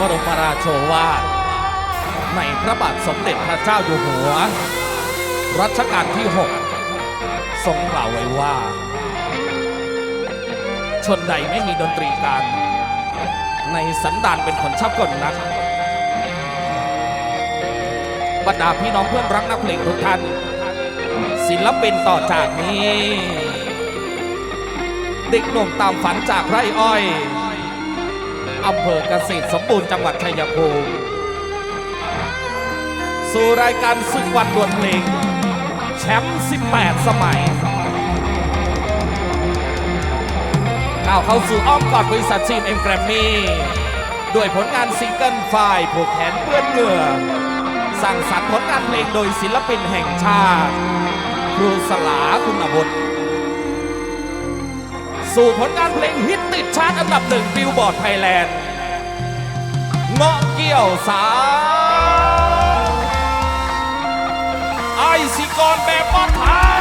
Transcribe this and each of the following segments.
ระบรมราโชวาทในพระบาทสมเด็จพระเจ้าอยู่หัว รัชกาลที่ 6 ทรงกล่าวไว้ว่า ชนใดไม่มีดนตรีการ ในสันดานเป็นคนชอบกลนักบรรดาพี่น้องเพื่อนรักนักเพลงทุกท่าน ศิลปินต่อจากนี้ เด็กหนุ่มตามฝันจากไร่อ้อย อำเภอเกษตรสมบูรณ์จังหวัดชัยภูมิสู่รายการศึกวันดวลเพลงแชมป์ 18 สมัยก้าวเข้าสู่อ้อมกอดบริษัทซีมเอ็มแกรมมี่ด้วยผลงานซิงเกิลไฟล์ผูกแขนเปื้อนเหงื่อสั่งสรรค์ผลงานเพลงโดยศิลปินแห่งชาติ ครูสลาคุณอบุตร สู่ผลงานเพลงฮิตติดชาร์ตอันดับหนึ่งบิลบอร์ดไทยแลนด์เงาะเกี่ยวสาไอซิกรแบบบอดไทย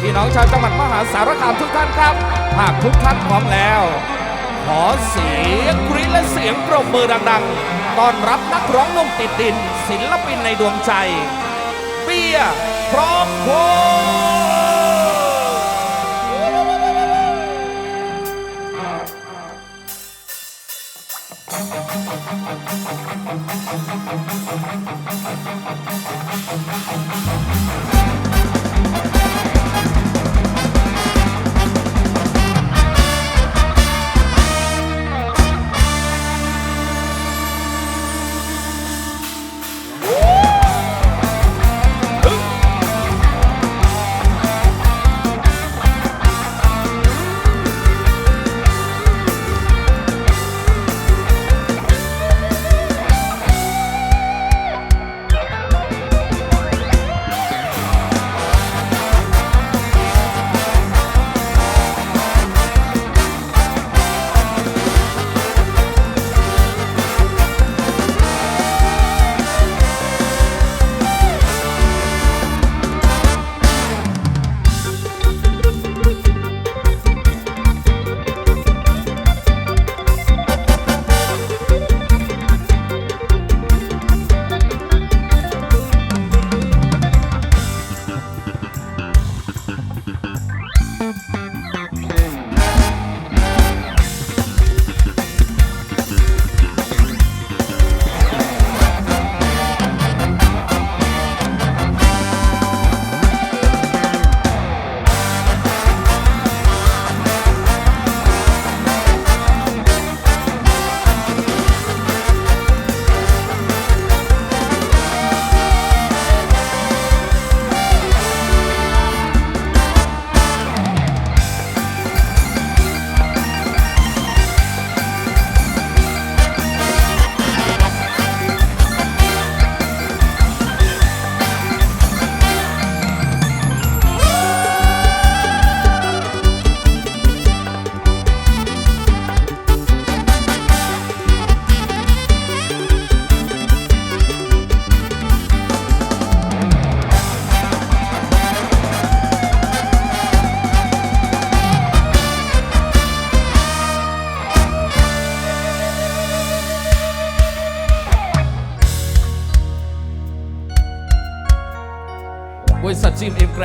พี่น้องชาวจังหวัดมหาสารคามทุกท่านครับ หากทุกท่านพร้อมแล้ว ขอเสียงกรี๊ดและเสียงปรบมือดังๆ ต้อนรับนักร้องนุ่มติดดิน ศิลปินในดวงใจเบียพร้อม Thank you.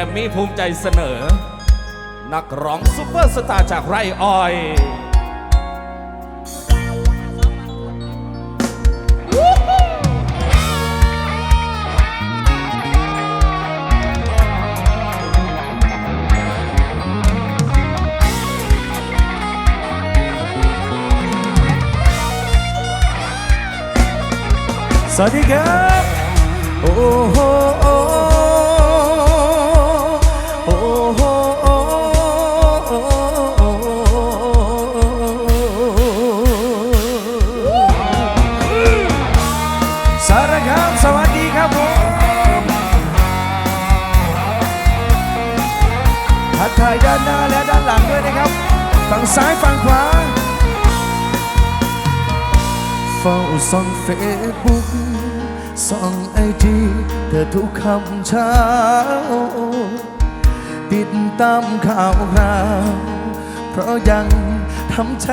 มมี่ภูมิใจเสนอ นักร้องซุปเปอร์สตาร์จากไร่อ้อยสวัสดีครับ โอ้ ซ้ายฝั่งขวาเฝ้าส่องเฟซบุ๊กส่องไอจีเธอทุกคำเช้า ติดตามข่าวคราวเพราะยังทำใจ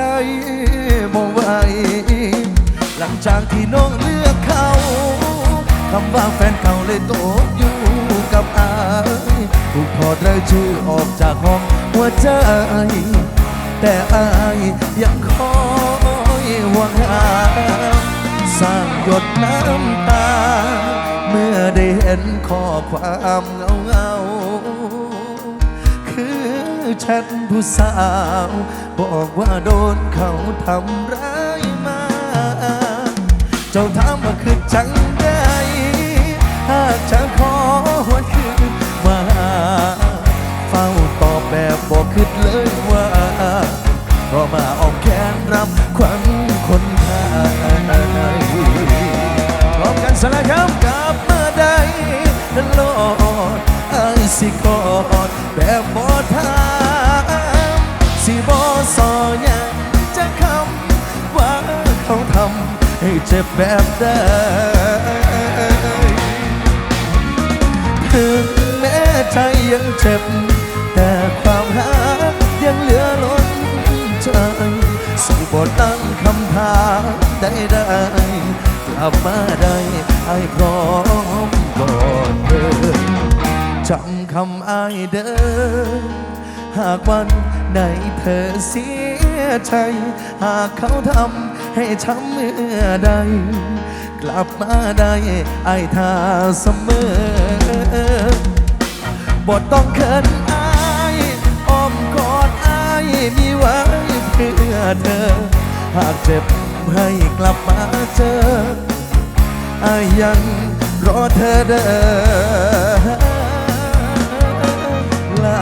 บ่ไหวหลังจากที่น้องเลือกเขาคำว่าแฟนเก่าเลยตกอยู่กับอายถูกถอดรายชื่อออกจากห้องหัวใจ แต่อายยังคอยหวังหาสร้างหยดน้ำตา เมื่อได้เห็นข้อความเงาเงาคือแชทผู้สาว บอกว่าโดนเขาทำร้ายมา เจ้าถามว่าคือจังได้หากจะ แบบบอกคิดเลยว่าก็มาออกแขนรับขวัญคนไทยพร้อมกันสละครับกลับมาได้ตลอดไอ้สิกอดแบบบอทามสิบอสอยังจะคำว่าเขาทำให้เจ็บแบบได้ถึงแม้ใจยังเจ็บ ยังเหลือล้นใจสู่บทตั้งคำถามได้ได้กลับมาได้ไอ้พร้อมกอนเดินจำคำอ้ายเดินหากวันไหนเธอเสียใจ หากเขาทำให้ช้ำเมื่อใด กลับมาได้ไอ้ท่าเสมอบทต้องเขิน ดือเธอหากเจ็บให้กลับมาเจออายังรอเธอเด้อลา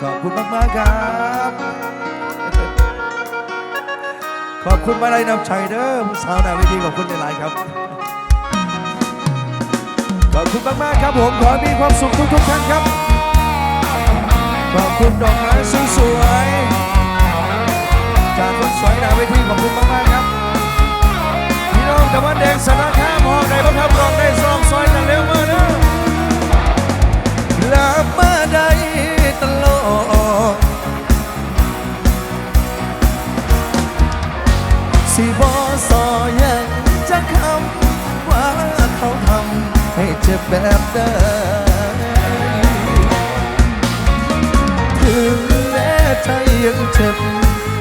ขอบคุณมากๆครับ ขอบคุณมาลัยนำชัยเด้อผู้สาวนาเวทีขอบคุณหลายๆครับ ขอบคุณมากๆครับผม ขอมีความสุขทุกๆท่านครับ ขอบคุณดอกไม้สวยๆจากคนสวยหนาเวทีขอบคุณมากๆครับพี่น้องตะวันแดงสารคามหองใดพระทับรองได้ซองซอยกันเร็วมาเด้อลามาได้ตลอดสิบอสอยังจะคำว่าเขาทำให้เจ็บแบบเดิม ยังเจ็บ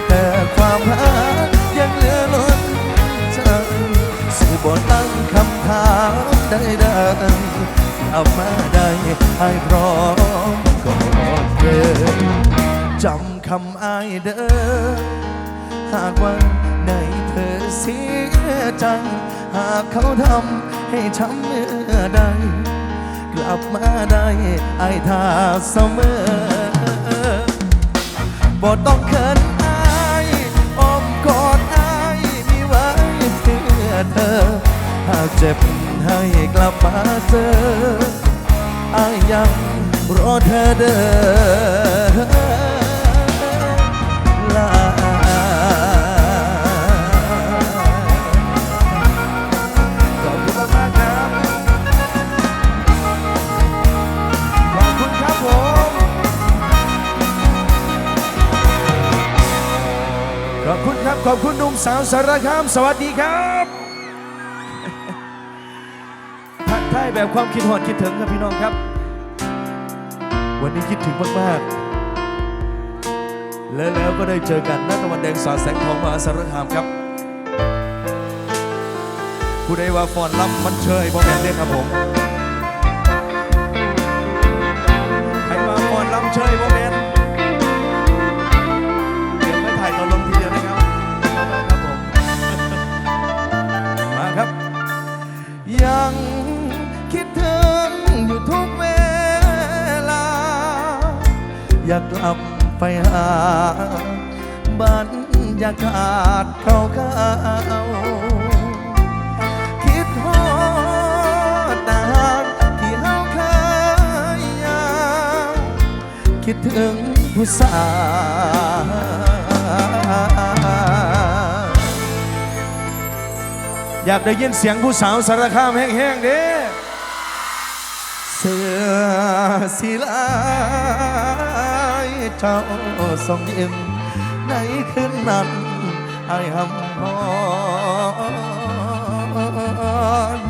แต่ความรักยังเหลือล้นใจสิบอตั้งคำถามได้ได้เอามาได้ให้พร้อมก่อนเดินจำคำอ้ายเดินหากวันไหนเธอเสียใจหากเขาทำให้ช้ำเมื่อใดกลับมาได้ไอ้ท่าเสมอ บ่ต้องเขินอายอ้อมกอดอายมีไว้เพื่อเธอ หากเจ็บให้กลับมาเจออายยังรอเธอเด้อ สาวสารคามสวัสดีครับทักทายแบบความคิดหอดคิดถึงครับพี่น้องครับ วันนี้คิดถึงมากๆ แล้วแล้วก็ได้เจอกันณตะวันแดงสาดแสงทองมหาสารคามครับ ผู้ใดว่าฟอนลำมันเชยบ่แม่นเด้ครับผม อยากกลับไปหาบรรยากาศเก่าๆคิดฮอดนานที่เฮาเคยยางคิดถึงผู้สาวอยากได้ยินเสียงผู้สาวสารคามแห้งๆเด้เสือสีลา เจ้าทรงยิ้มในคืนนั้นไอ้หำฮอน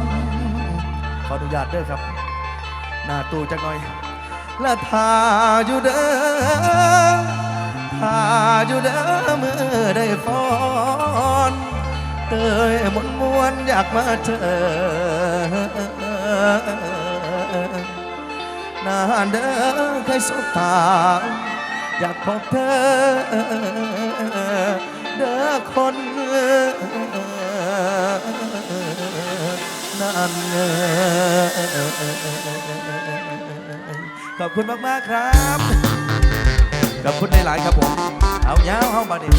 ขออนุญาตเด้อครับ หน้าตูจักหน่อย และทาอยู่เด้อทาอยู่เด้อมือได้ฟอนเอ้ยมนมวนอยากมาเจอนานเด้อเคยสบตา อยากพบเธอเด้อคนนั้นขอบคุณมาก ๆ ครับ ขอบคุณในหลายครับผม เอาเงาเข้ามาดิ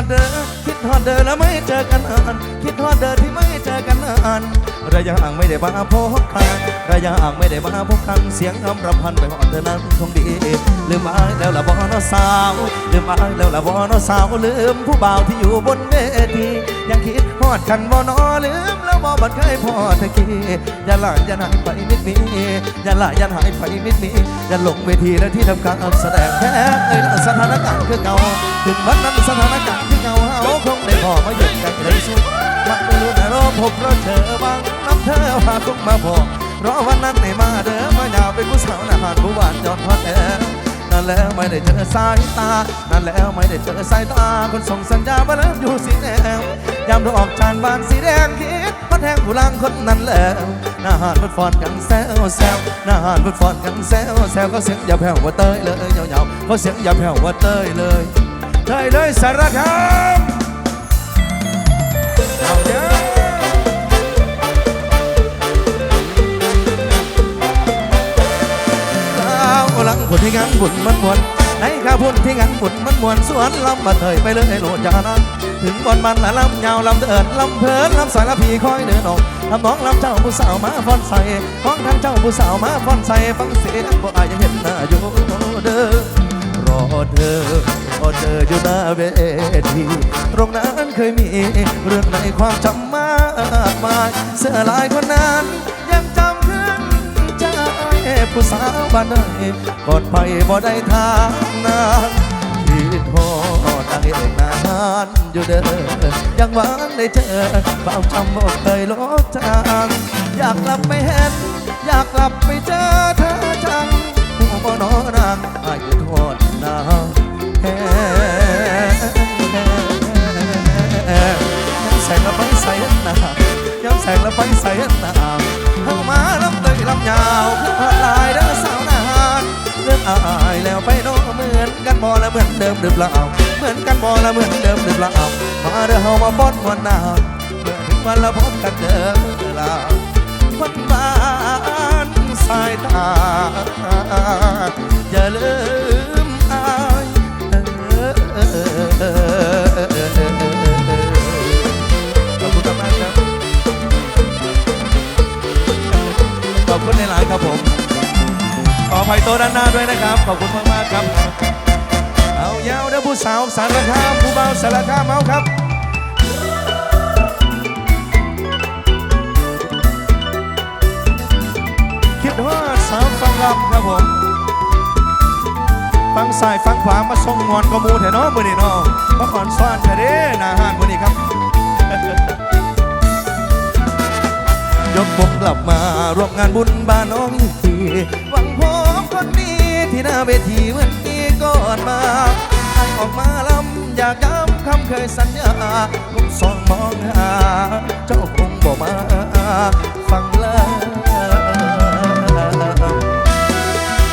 อดเดอคิดฮอดเดอแล้วไม่เจอกันนานคิดฮอดเดอที่ไม่เจอกันนานระยะห่างไม่ได้มาพบครั้งระยะห่างไม่ได้มาพบครั้งเสียงคำรำพันไปหอดเธอนั้นคงดีลืมอายแล้วละบอนอสาวลืมอายแล้วละบอนอสาวลืมผู้บ่าวที่อยู่บนเวที ยังคิดฮอดกันบ่นอลืมแล้วบ่บัดเคยพอตะกี้อย่าหลายอย่าหายไปมิดมีอย่าหลายอย่าหายไปมิดมีอย่าลงเวทีและที่ทำการแสดงแค่เอ้ยสถานการณ์คือเก่าถึงวันนั้นสถานการณ์ที่เก่าเฮาคงได้พอมาหยุดกันได้สุดมันไม่รู้นะรอพบรอเจอบ้างน้ำเธอพาคงมาพอรอวันนั้นให้มาเด้อมายาวเป็นผู้สาวนาหารผู้หวานจอดทอดแอ นั่นแล้วไม่ได้เจอสายตา นั่นแล้วไม่ได้เจอสายตา คนส่งสัญญามาแล้วอยู่สีแดงยามเราออกจานบานสีแดงคิดมาแทงผู้ล่างคนนั้นแล้วหน้าหาดเพิดฟอนกันแซวแซวหน้าหาดเพิดฟอนกันแซวแซวก็เสียงอย่าแผ่วว่าเต้ยเลยเหงาก็เสียงอย่าแผ่วว่าเต้ยเลยเต้ยเลยสารคามาวหลังผุนที่งานบุญมันมวนในข้าพุ่นที่งานบุญมันมวนสวนลำมาเถยไปเลยโหลดยานั้นถึงบนมันละลำยาวลำเดินลำเพลินลำสายละพีคอยเดินออกลำน้องลำเจ้าผู้สาวมาฟอนใส่ของทางเจ้าผู้สาวมาฟอนใส่ฟังเสียงบ่อายยังเห็นหน้าอยู่เด้อรอเธอรอเธออยู่หน้าเวทีตรงนั้นเคยมีเรื่องในความจำมากมายเสื้อลายคนนั้นยังจำ ผู้สาวบ้านไหนกอดไปบ่ได้ทางนานคิดหอดังเองนานอยู่เด้อยังหวานได้เจอเฝ้าจำบ่เคยลดจางอยากกลับไปเห็น อยากกลับไปเจอเธอจังผู้บ่นอนางอายุ เหมือนเดิมหรือเปล่าเหมือนกันบ่ละเหมือนเดิมหรือเปล่ามาเด้อเฮามาป้อนมวนนาเมื่อถึงวันละพบกันเด้อลาวันบานสายตาอย่าลืมอายเออขอบคุณมากครับขอบคุณในหลายครับผม ขออภัยโตะด้านหน้าด้วยนะครับ ขอบคุณมากมากๆครับ ยาวนะผู้สาวสารคามผู้เบาสารคามเอาครับคิดว่าสาวฟังลำครับผมฟังซ้ายฟังขวามาส่งงอนกบหมูเถอะเนาะมือนี่เนาะมาก่อนซ้อนเถอะเด้หนาหานมือนี่ครับ ยกผมกลับมาร่วมงานบุญบ้านน้องอีกทีหวังพบคนดีที่หน้าเวทีเหมือนปีก่ อนมาให้ออกมาลำอยากย้ำคำเคยสัญญาผมส่องมองหา เจ้าคงบอกมาฟังแล้ว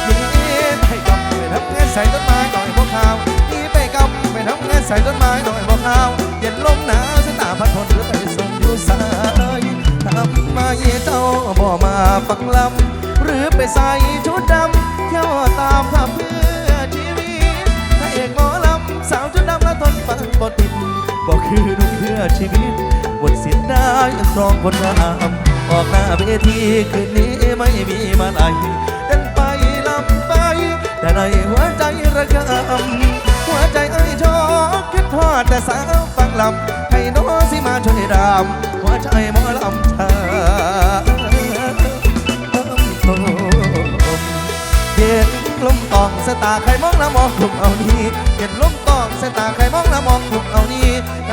นี่ไปกำไปทำงานใส่ต้นไม้หน่อยพวกข้าวนี่ไปกำไปทำงานใส่ต้นไม้หน่อยพวกข้าวเย็นลมหนาวสายตาพัดพนหรือไปส่งอยู่สายทำไมเจ้าบ่มาฟังลำหรือไปใส่ชุดดำเที่ยวตามภาพ บอกคือนุ่งเพื่อชีวิตบทสิ้นได้ครองคนงามออกหน้าเวทีคืนนี้ไม่มีมาไหนเดินไปลำไป แต่ในหัวใจระกำหัวใจเอ้ชอบคิดทอดแต่สาวฟังลำให้น้องสิมาช่วยรำหัวใจหมอลำชาเย็นลมตองสายตาใครมองแล้วมองถูกเอานี้เย็นลมตองสายตาใครมองแล้วมองถูกเอานี้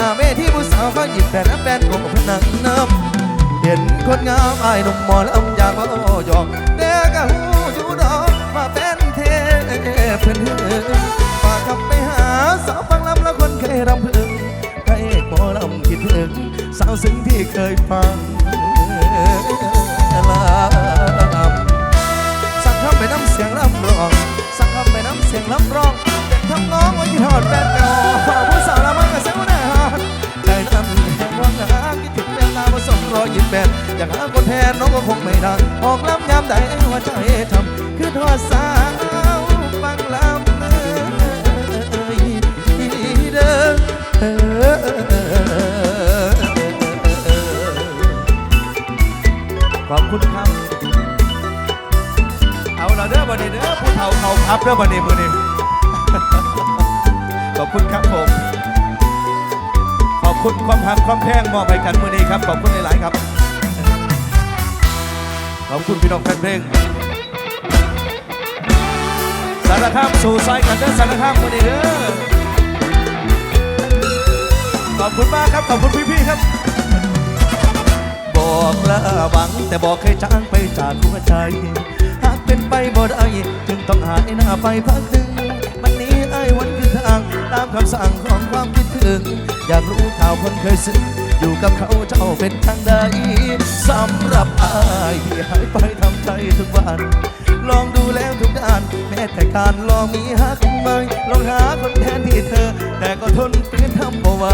น้าเวทีผู้สาวเขาหยิบแต่ละแฟนของพนังน้ำเห็นคนงามไอ้หนุ่มหมอลำอยากมาโอหยอกเด็กะหูอยู่ดอกมาเป็นเทพเพื่อนเฮือฝากคำไปหาสาวฟังลำแล้วคนเคยรำพึงพรเอกหมอลำคิดถึงสาวซึ้งที่เคยฟังลำสักคำไปน้ำเสียงรำร้องสักคำไปน้ำเสียงรำร้องเด็กทำน้องไว้ที่ทอดแฟนก่า อยากหาคนแทนน้องก็คงไม่ได้ออกลำยามใดหัวใจทำคือทอดสาวฟังลำเอ่ยเด้อขอบคุณครับ เอาละเด้อบันนี้เด้อผู้เฒ่าเขาพับเด้อบันนี้มือนี้ขอบคุณครับผมขอบคุณความหักความแพงมอบให้กันมือนี้ครับ ขอบคุณหลาย ๆ ครับ อบคุณพี่น้องแฟนเพลงสารคามสู่ซอยกันเด้อสารคามมือนี้เด้อขอบคุณมากครับขอบคุณพี่ๆครับ บอกละหวังแต่บอกเคยจางไปจากหัวใจ หากเป็นไปบ่ได้จึงต้องหายหน้าไปพักหนึ่งมันนี้ไอ้วันคือทางตามคำสั่งของความคิดถึง อยากรู้ข่าวคนเคยซึ้ง อยู่กับเขาเจ้าเป็นทางใดสำหรับอายที่หายไปทำใจทุกวัน ลองดูแล้วทุกด้าน แม้แต่การลองมีหักไหมลองหาคนแทนที่เธอ แต่ก็ทนฝืนทำบ่ไหว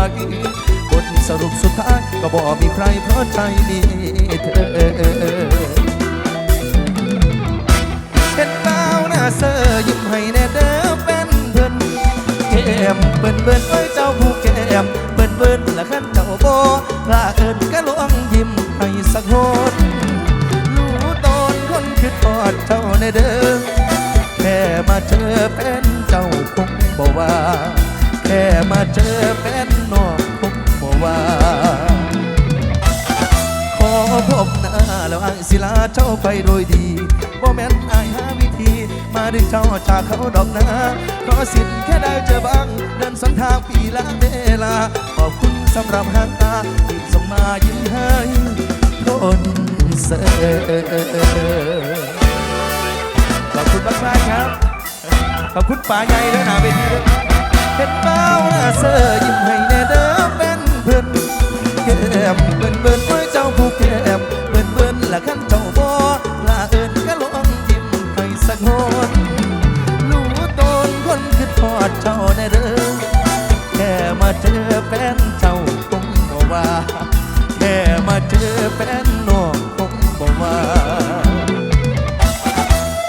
บทสรุปสุดท้าย ก็บอกมีใครเพราะใจมีเธอเห็นเบาน้าเซอร์ยิ้มให้แน่เด้อเป็นเพื่อนแก้มเบิ่นเบิ่นไว้เจ้าผู้แก้มเบิ่นเบิ่นละขันเจ้า โบลาเอิญก็ลวงยิ้มให้สักโหดรู้ตอนคนคือทอดเจ้าในเด้อแค่มาเจอเป็นเจ้าคงบ่ว่า แค่มาเจอเป็นนองคงบ่ว่า ขอพบหน้าแล้วอ้ายศิลาเจ้าไปโดยดีบ่แม่นอ้ายหาวิธี มาดึงเจ้าจากเขาดอกนะขอสิทธิ์แค่ได้เจอบ้าง เดินสนทางปีละเวลา ขอบคุณสำหรับหางตาที่ส่งมายิ้มให้คนเสอขอบคุณมากๆครับ ขอบคุณป่าใหญ่ด้วยนะเวทีด้วยเห็นเบ้าหน้าเสอยิ้มให้แน่เด้อเป็นเพื่อนแก้มเบิ่นเบิ่นไว้เจ้าผู้แก้มเบิ่นเบิ่นละขัน ทอดเจ้าแน่เด้อแค่มาเจอแฟนเจ้าคงบ่ว่า แค่มาเจอแฟนน้องคงบ่ว่า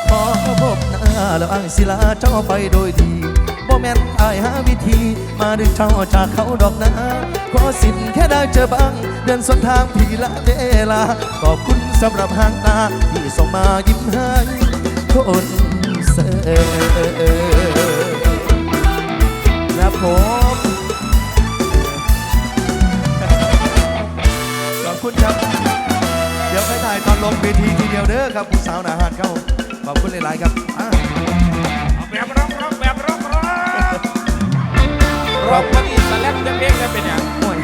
ขอพบหน้าแล้วอ้ายศิลาเจ้าไปโดยดีบ่แม่นอายหาวิธี มาดึงเจ้าจากเขาดอกนะขอสิทธิ์แค่ได้เจอบ้าง เดินสวนทางพี่ละเวลา ขอบคุณสำหรับหางตาที่ส่งมายิ้มให้คนเสอ ผมขอบคุณครับ เดี๋ยวไปถ่ายตอนลงเวทีทีเดียวเด้อครับคุณสาวหนาหานครับผมขอบคุณหลาย ๆ ครับอะแบบร้องร้องแบบร้องร้องร้องมันอีสแลมจะเพลงได้เป็นอย่างโอ้ย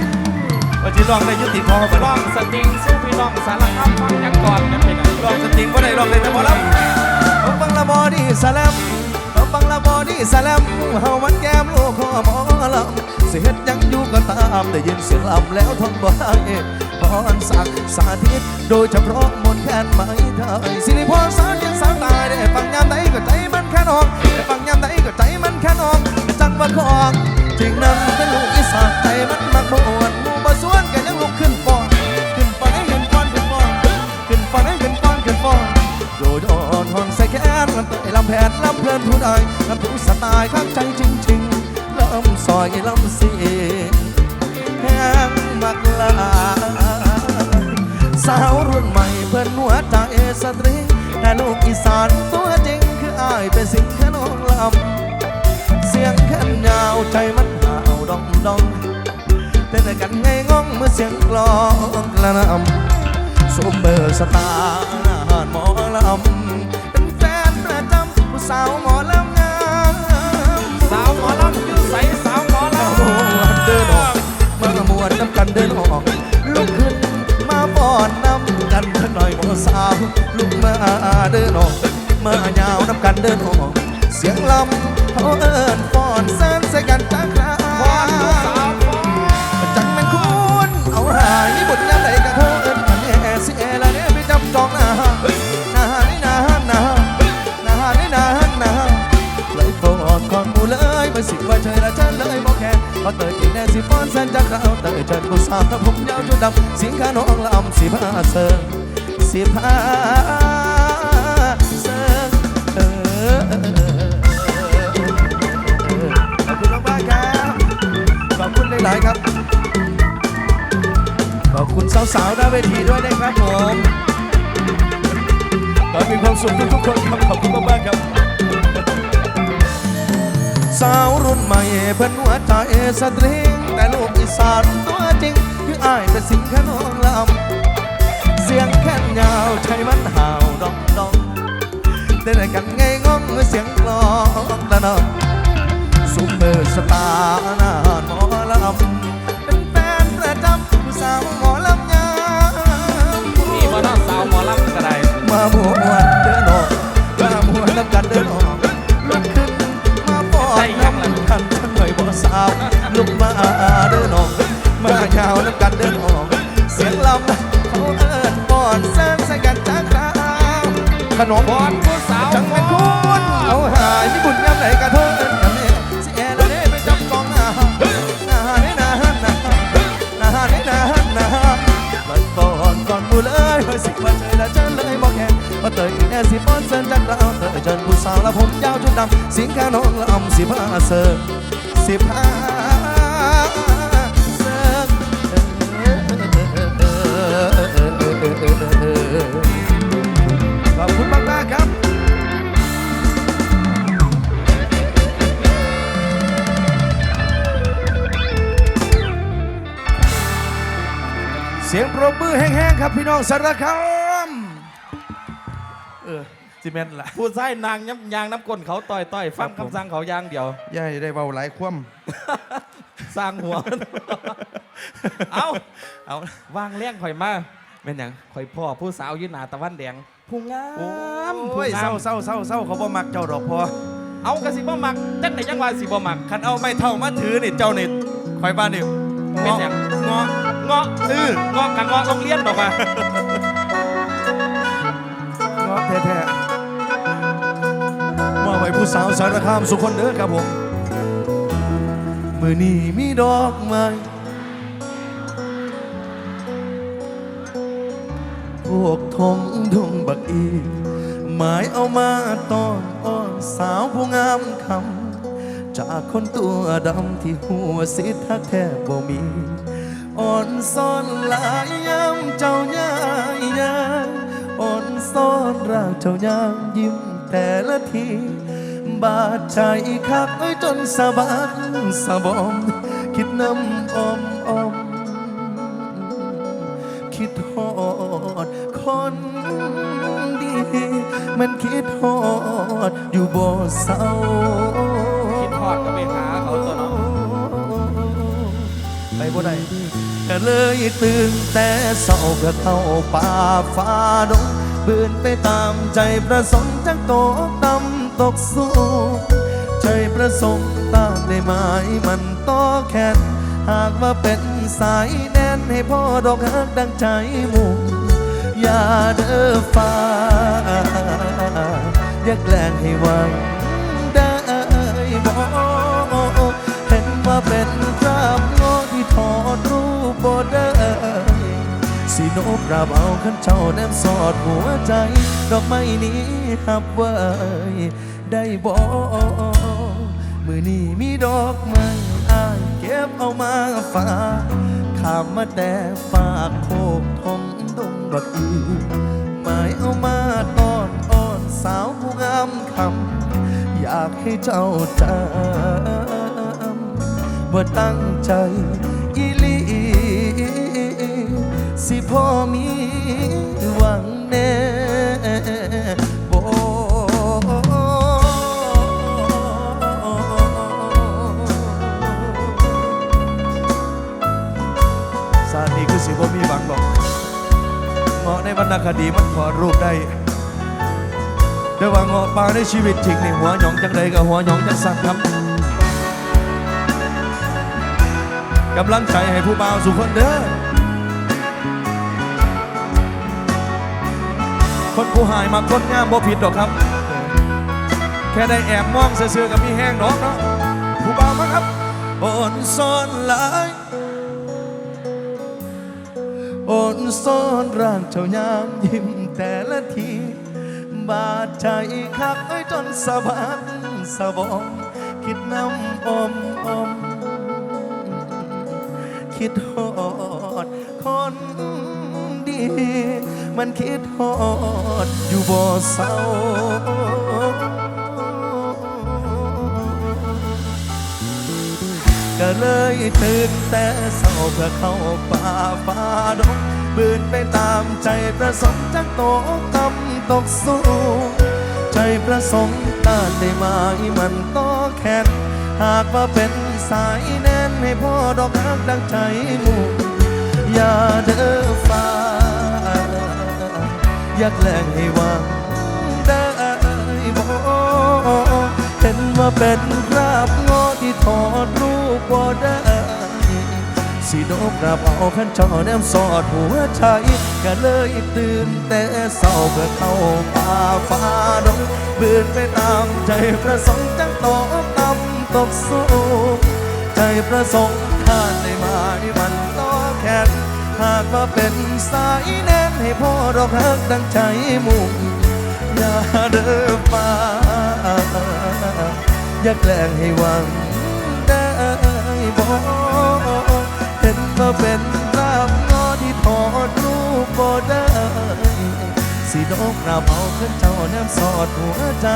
วันที่ร้องได้ยุติพอมาร้องสตริงสู้พี่น้องสารคามฟังยังก่อนกันเป็นอย่างร้องสติงก็ได้ร้องได้แต่หมอลำผมฟังละบอดี้สแลมผมฟังละ บอดี้สแลมเฮามันแก้มลูกคอหมอลำเสิเฮ็ดยังอยู่ก็ตามได้ยินเสียงลำแล้วทนบ่ได้พรสักสาธิต โดยเฉพาะมนแคนไม้ไทยสิริพรสารยังสาวตายได้ฟังยามใดก็ใจมันแค่นองได้ฟังยามใดก็ใจมันแค่นองจังว่าของจริงนั้นเป็นลูกอีสานใจมันมักบ่อ่วนหมู่บ่สวน แขนลำเตยลำแผนลำเพลินผู้ใดลำผู้สไตล์ข้างใจจริงๆลำซอยลำสีแห้งมักลาสาวรุ่นใหม่เพิ่นหัวใจสตรีแต่ลูกอีสานตัวจริงคืออายเป็นสิ่งแค่น้องำเสียงแค่นยาวใจมันห่าวดองดองเต้นกันไงง้องเมื่อเสียงกลองกระนำซุปเปอร์สตาร์อาหารหมอ เดินออกมายาวน้ำกันเดินออกเสียงลำเขาเอิ้นป้อนเส้นใส่กันจักราำพรผู้สาวพรจังแม่นคุณเอาหายบุญยามใดก็เขาเอิ้นกันแน่สิเอละเนี่ยไปจับจองหน้าหน้านี่หน้าหน้าหน้านี่หน้าหน้าเลยโปรดก่อนหมูเลยมาสิว่าเธอละเธอเลยบอกแค่พอเตยกินแน่สิฟ้อนแสนจากเราเตยเจิดผู้สาวถ้าผมยาวจุดดำเสียงขาน้องลำสิพาเสิร์สิพา หลายๆครับ ขอบคุณสาวๆหน้าเวทีด้วยนะครับผมขอมีความสุขทุกๆคนครับขอบคุณมากๆครับ สาวรุ่นใหม่เพิ่นหัวใจสตริงแต่ลูกอีสานตัวจริงคืออ้ายเป็นสิ่งขนองลำเสียงแค่นยาวใช้มันห่าวดองดองเต้นกันไงงงเสียงกลองตะนอง ซุปเปอร์สตาร์นาหมอลำเป็นแฟนประจำผู้สาวหมอลำยามนี่บ่น้องสาวหมอลำก็ไดมาบวนเดินออกมาบวนน้ำกันเดินออกลุกขึ้นมาปอนน้ำกันฉันหน่อยบ่สาวลุกมาเดินออกมายาวน้ำกันเดินออก เสียงลำเขาเอิ้นป้อนแซมใส่กันจากราวขนมพรผู้สาวจังเป็น สิงแค่น้องละอำสิพาเสิร์ฟสิพาเสิร์ฟขอบคุณมากมากครับเสียงปรบมือแห้งๆครับพี่น้องสารคาม อจิเมนล่ะผู้ชายนางยับยางน้ำก้นเขาต่อยต่อยฟังครับผมคำสั่งเขาอยางเดียว ย่ายได้เบาหลายคว่สร้างหัว เอาำเอาวางเลี้ยงข่อยมาเป็นหยังข่อยพ่อผู้สาวอยืนหนาตะวันแดงผู้งามผู้โอ้ยงาเศร้ามเศร้าเศร้าเศร้าเขาบ่มักเจ้าดอกพอเอากระสิบ่มักจังไหนจังว่าสิบ่มัก คันเอาไม่เท่ามาถือนี่เจ้านี่คอยบ้านนี่เป็นหยัง งอ เงาะเออ เงาะกับเงาะโรงเรียนดอกว่า งอแท้ๆมอบ ให้ผู้สาวสารคามสุขคนเด้อครับผมมือนี้มีดอกไม้พวกทงดงบักอีหมายเอามาตอนอ้อนสาวผู้งามคำจากคนตัวดำที่หัวสิทักแทบบ่มีอ่อนซ่อนหลายยามเจ้ายายยาอ่อนซ่อนร่างเจ้ายางยิ้มแต่ละที บาดใจคักจนสะบักสะบอม คิดน้ำอมอม คิดฮอดคนดี มันคิดฮอดอยู่บ่เศร้า คิดฮอดก็ไปหาเขาตัวเนาะไปบ่ได้ก็เลยตื่นแต่เศร้าก็เข้าป่าฟ้าดงบืนไปตามใจประสงค์จังตกต่ำ ตกสูงใจประสงค์ตามได้หมายมันต่อแขนหากว่าเป็นสายแน่นให้พ่อดอกฮักดังใจมุ่งอย่าเด้อฟ้าอย่าแกล้งให้หวังได้บ่เห็นว่าเป็นคราบง่ที่ถอดรูปบ่ได้ สิโนบราบเอาขันเจ้าแนมสอดหัวใจ ดอกไม้นี้หับไว้ได้บ่มือนี้มีดอกไม้อายเก็บเอามาฝากขามมาแต่ฝากโคกทงดงบักอีหมายเอามาตอนอ่อนสาวผู้งามคำอยากากให้เจ้าจำว่าตั้งใจ สิพ่อมีหวังแน่บ่สานีคือสิบ่มีหวังหรอกเงาะในวรรณคดีมันถอรูปได้แต่ว่าเงาะป่าในชีวิตจริงในหัวหยองจังใดกับหัวหยองจังสั่นครับกำลังใจให้ผู้บ่าวสุขคนเด้อ คนผู้หายมาคนงามบ่ผิดหรอกครับ แค่ได้แอบมองเสื่อๆกับมีแห้งดอกเนาะผู้บ่าวมาครับบนซ่อนหลายอนซ่อนร่างเจ้ายามยิ้มแต่ละที บาดใจคักไอ้จนสะบักสะบอมคิดน้ำอมอมคิดฮอดคนดี มันคิดฮอดอยู่บ่เศร้าก็เลยตื่นแต่เศร้าเพื่อเข้าป่าฟ้าดงบืนไปตามใจประสงค์จากโตกต่ำตกสูงใจประสงค์ต้านได้มาอีมันต่อแขนหากว่าเป็นสายแน่นให้พ่อดอกรักดังใจหมู่อย่าเด้อฟ้า อยากแลงให้วังได้บ่เห็นว่าเป็นคราบงอที่ถอดรูปบ่ได้สิโดกระเป๋าขันจอแนมสอดหัวใจก็เลยตื่นแต่เศร้าเพื่อเข้าป่าฟ้าดงบืนไปตามใจประสงค์จังตกต่ำตกสูงใจประสงค์ข้าได้มาที่มันต่อแขน หากว่าเป็นสายแน่นให้พ่อดอกฮักดังใจมุ่งอย่าเด้อฟ้าอยากแกล้งให้หวังได้บ่เห็นว่าเป็นราบงอที่ถอดรูปบ่ได้สิโดกกระเป๋าขึ้นเจ้าแนมสอดหัวใจ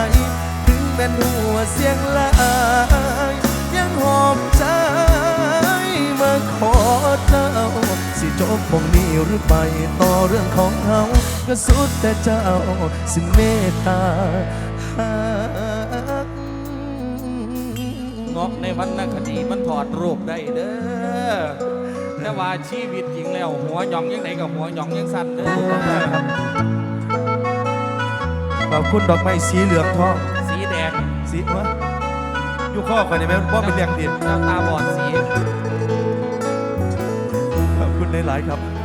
ถึงเป็นหัวเสียงลายยังหอบ จบมงนี้หรือไปต่อเรื่องของเขาก็สุดแต่เจ้าสิเมตตาหักเงาะในวรรณคดีมันถอดรูปได้เด้อแต่ว่าชีวิตจริงแล้ว หัวหยองยังไงกับหัวหยองยังสั้นเด้อขอบคุณดอกไม้สีเหลืองทองสีแดงสีวะอยู่ข้อก่อนนี่ไหมว่าเป็นเรียงเดียนแล้วตาบอดสีขอบคุณ หลายๆครับ